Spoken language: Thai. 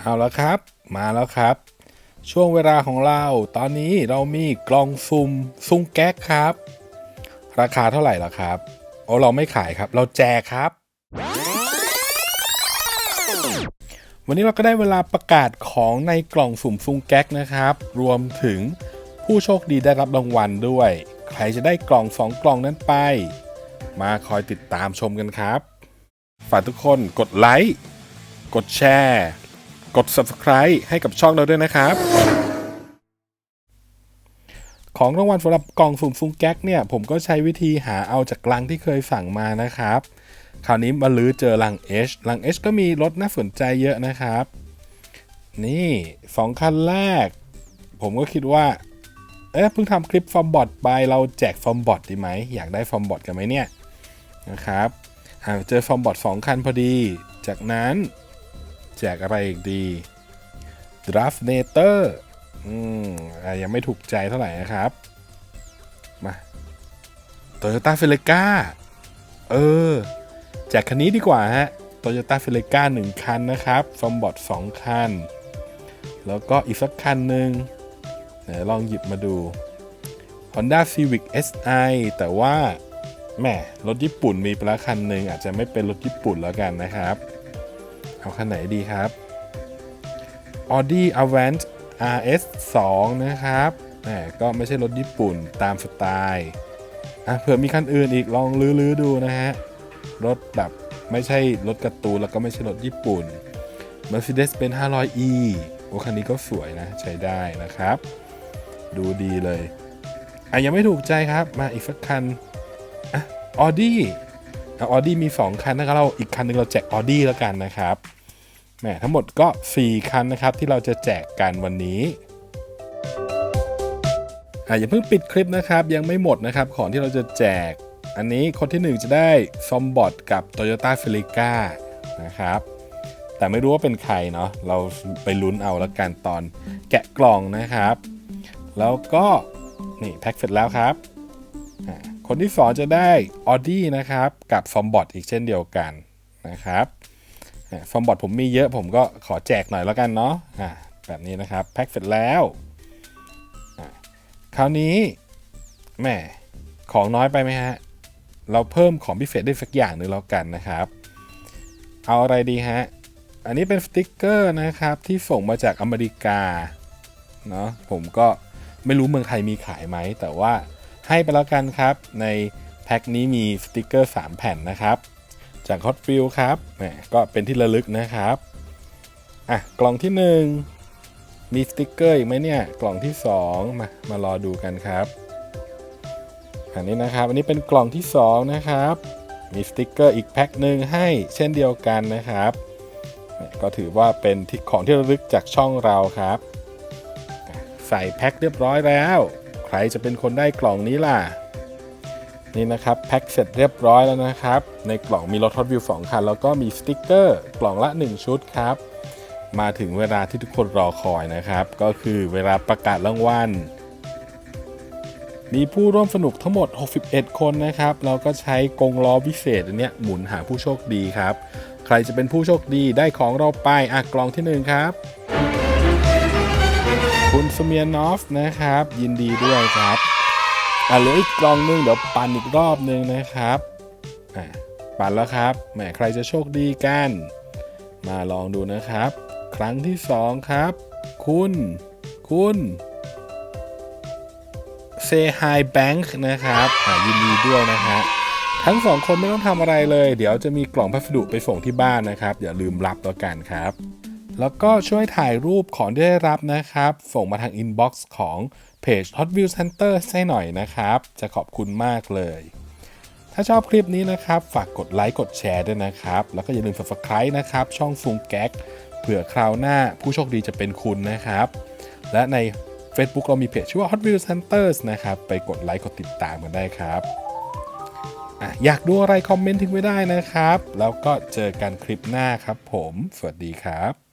เอาแล้วครับ มาแล้วครับ ช่วงเวลาของเรา ตอนนี้เรามีกล่องซุ่มซุ้งแก๊กครับ ราคาเท่าไหร่ล่ะครับโอ้เราไม่ขายครับ เราแจกครับ วันนี้เราก็ได้เวลาประกาศของในกล่องสุ่มซุงแก๊กนะครับ รวมถึงผู้โชคดีได้รับรางวัลด้วย ใครจะได้กล่องสองกล่องนั้นไป มาคอยติดตามชมกันครับ ฝากทุกคนกดไลค์ กดแชร์ กด subscribe ให้กับช่องเราด้วยนะครับ ของรางวัลสำหรับกล่องสุ่มซุงแก๊กเนี่ยผมก็ใช้วิธีหาเอาจากลังที่เคยสั่งมานะครับ คราวนี้มาลื้อเจอลัง H ลัง H ก็มีรถน่าสนใจเยอะนะครับ นี่สองคันแรก ผมก็คิดว่า เอ๊ะเพิ่งทำคลิปฟอร์มบอทไปเราแจกฟอร์มบอทดีไหม อยากได้ฟอร์มบอทกันไหมเนี่ยนะครับเจอฟอร์มบอทสองคันพอดี จากนั้น แจกอะไรอีกดี Draft n a t o r อืมอะยังไม่ถูกใจเท่าไหร่นะครับ มา Toyota f e l i c a เออ แจกคันนี้ดีกว่าฮะ Toyota f e l i c a 1คันนะครับฟอร์มบอท2คัน แล้วก็อีกสักคันหนึ่งเดี๋ยวลองหยิบมาดู Honda Civic Si แต่ว่าแหมรถญี่ปุ่นมีไปล้วคันหนึ่งอาจจะไม่เป็นรถญี่ปุ่นแล้วกันนะครับ เอาคันไหนดีครับ Audi Avant RS 2 นะครับแหมก็ไม่ใช่รถญี่ปุ่นตามสไตล์อะเผื่อมีคันอื่นอีกลองลื้อๆดูนะฮะ รถแบบไม่ใช่รถการ์ตูนแล้วก็ไม่ใช่รถญี่ปุ่น Mercedes-Benz 500e โอ้คันนี้ก็สวยนะ ใช้ได้นะครับ ดูดีเลยอะยังไม่ถูกใจครับ มาอีกสักคันอะ Audi ออดี้มี 2 คันนะครับเราอีกคันหนึงเราแจกออดี้แล้วกันนะครับ แหมทั้งหมดก็ 4 คันนะครับที่เราจะแจกกันวันนี้อะอย่าเพิ่งปิดคลิปนะครับ ยังไม่หมดนะครับของที่เราจะแจก อันนี้คนที่ 1 จะได้ซอมบอทกับ Toyota f e l i c a นะครับแต่ไม่รู้ว่าเป็นใครเนาะเราไปลุ้นเอาแล้วกันตอนแกะกล่องนะครับ แล้วก็นี่แพ็คเสร็จแล้วครับ คนที่2จะได้ Audi นะครับ กับฟอมบอทอีกเช่นเดียวกันนะครับ ฟอร์มบอทผมมีเยอะผมก็ขอแจกหน่อยแล้วกันเนาะะแบบนี้นะครับ แพ็คเสร็จแล้ว คราวนี้แหม่ของน้อยไปไหมฮะ เราเพิ่มของพิเศษได้สักอย่างหนึ่งแล้วกันนะครับ เอาอะไรดีฮะ อันนี้เป็นสติกเกอร์นะครับที่ส่งมาจากอเมริกาเนาะผมก็ไม่รู้เมืองไทยมีขายไหม แต่ว่าให้ไปแล้วกันครับ ในแพ็คนี้มีสติกเกอร์ 3 แผ่นนะครับ จาก Hot w h e e l ครับแหมก็เป็นที่ระลึกนะครับ อะ กล่องที่ 1 มีสติกเกอร์อีกไหมเนี่ย กล่องที่ 2 มามารอดูกันครับ อันนี้นะครับ อันนี้เป็นกล่องที่ 2 นะครับ มีสติกเกอร์อีกแพ็คหนึ่งให้เช่นเดียวกันนะครับก็ถือว่าเป็นของที่ระลึกจากช่องเราครับ ใส่แพ็คเรียบร้อยแล้ว ใครจะเป็นคนได้กล่องนี้ล่ะ นี่นะครับแพ็คเสร็จเรียบร้อยแล้วนะครับ ในกล่องมีรถทอดวิว2คัน แล้วก็มีสติกเกอร์กล่องละ 1 ชุดครับ มาถึงเวลาที่ทุกคนรอคอยนะครับ ก็คือเวลาประกาศรางวัลมีผู้ร่วมสนุกทั้งหมด 61 คนนะครับ เราก็ใช้กงล้อวิเศษอันเนี้ยหมุนหาผู้โชคดีครับ ใครจะเป็นผู้โชคดีได้ของเราไปอะกล่องที่หนึ่งครับ คุณสเมียนอฟนะครับ ยินดีด้วยครับ อะเหลืออีกกล่องหนึงเดี๋ยวปั่นอีกรอบหนึงนะครับอะปั่นแล้วครับแหมใครจะโชคดีกัน มาลองดูนะครับ ครั้งที่สองครับ คุณ คุณเซ Hi Bank นะครับยินดีด้วยนะฮะทั้งสองคนไม่ต้องทำอะไรเลย เดี๋ยวจะมีกล่องพัสดุไปส่งที่บ้านนะครับ อย่าลืมรับแล้วกันครับ แล้วก็ช่วยถ่ายรูปของที่ได้รับนะครับ ส่งมาทางอินบ็อกซ์ของ เพจ Hot Wheels Center ให้หน่อยนะครับ จะขอบคุณมากเลย ถ้าชอบคลิปนี้นะครับ ฝากกดไลค์กดแชร์ด้วยนะครับ แล้วก็อย่าลืม subscribe นะครับ ช่องฟุงแก๊กเผื่อคราวหน้าผู้โชคดีจะเป็นคุณนะครับ และใน Facebook เรามีเพจชื่อว่า Hot Wheels Centers นะครับ ไปกดไลค์กดติดตามกันได้ครับออยากดูอะไรคอมเมนต์ทิ้งไว้ได้นะครับ แล้วก็เจอกันคลิปหน้าครับผม สวัสดีครับ